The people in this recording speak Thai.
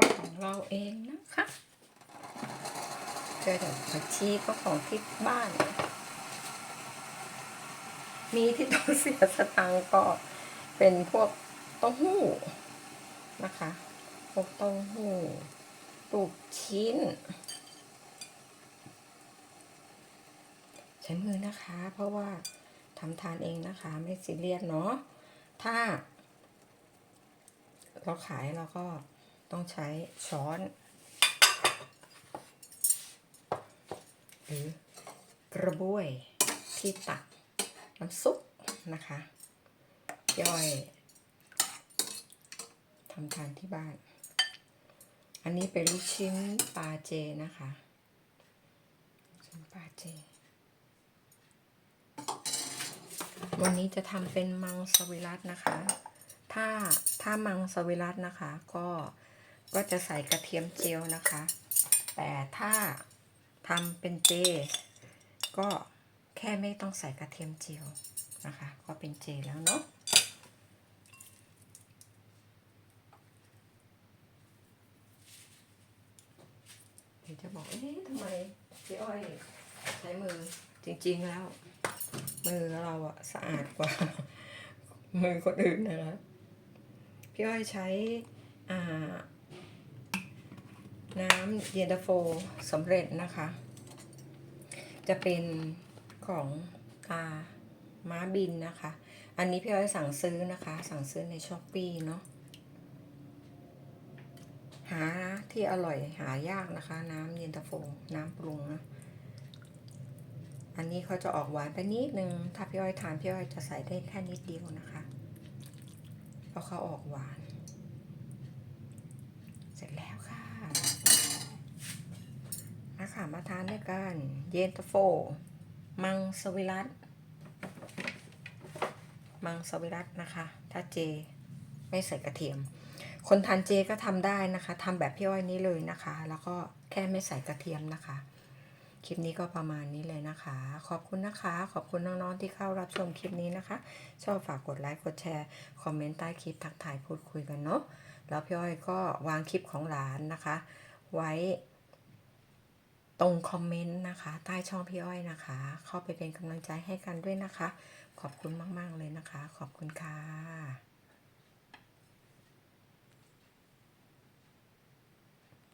ก็ของเราเองนะคะเจอแต่ผักชีก็ของที่บ้าน มีที่ต้องเสียสตังก็เป็นพวกเต้าหู้นะคะ พวกเต้าหู้ลูกชิ้น ใช้มือนะคะ เพราะว่าทำทานเองนะคะ ไม่ซีเรียสเนาะ ถ้า เราขายเราก็ ต้องใช้ช้อน หรือกระบวยที่ตักน้ำซุปนะคะ ย่อยทำทานที่บ้าน อันนี้เป็นลูกชิ้นปลาเจนะคะชิ้นปลาเจ วันนี้จะทำเป็นมังสวิรัตนะคะ ถ้าถ้ามังสวิรัตนะคะก็ ก็จะใส่กระเทียมเจียวนะคะ แต่ถ้าทำเป็นเจ ก็แค่ไม่ต้องใส่กระเทียมเจียวนะคะ ก็เป็นเจแล้วเนาะเดี๋ยวจะบอกเอ๊ะทำไมพี่อ้อยใช้มือจริงๆแล้ว มือเราอะสะอาดกว่า มือคนอื่นนะคะพี่อ้อยใช้อ่า น้ำเย็นตาโฟสำเร็จนะคะ จะเป็นของอาม้าบินนะคะ อันนี้พี่อ้อยสั่งซื้อนะคะ สั่งซื้อในช้อปปีเนาะหาที่อร่อยหายากนะคะ น้ำเย็นตาโฟน้ำปรุงนะอันนี้เขาจะออกหวานไปนิดนึง ถ้าพี่อ้อยทานพี่อ้อยจะใส่ได้แค่นิดเดียวนะคะ เพราะเขาออกหวาน เสร็จแล้วค่ะ ค่ะ มาทานด้วยกันเย็นตาโฟ มังสวิรัตมังสวิรัตนะคะ ถ้าเจไม่ใส่กระเทียม คนทานเจก็ทำได้นะคะทำแบบพี่อ้อยนี้เลยนะคะ แล้วก็แค่ไม่ใส่กระเทียมนะคะ คลิปนี้ก็ประมาณนี้เลยนะคะ ขอบคุณนะคะ ขอบคุณน้องๆที่เข้ารับชมคลิปนี้นะคะ ชอบฝากกดไลค์ กดแชร์ คอมเมนต์ใต้คลิปทักทายพูดคุยกันเนาะ แล้วพี่อ้อยก็วางคลิปของหลานนะคะ ไว้ ตรงคอมเมนต์นะคะ ใต้ช่องพี่อ้อยนะคะ เข้าไปเป็นกำลังใจให้กันด้วยนะคะ ขอบคุณมาก ๆ เลยนะคะ ขอบคุณค่ะ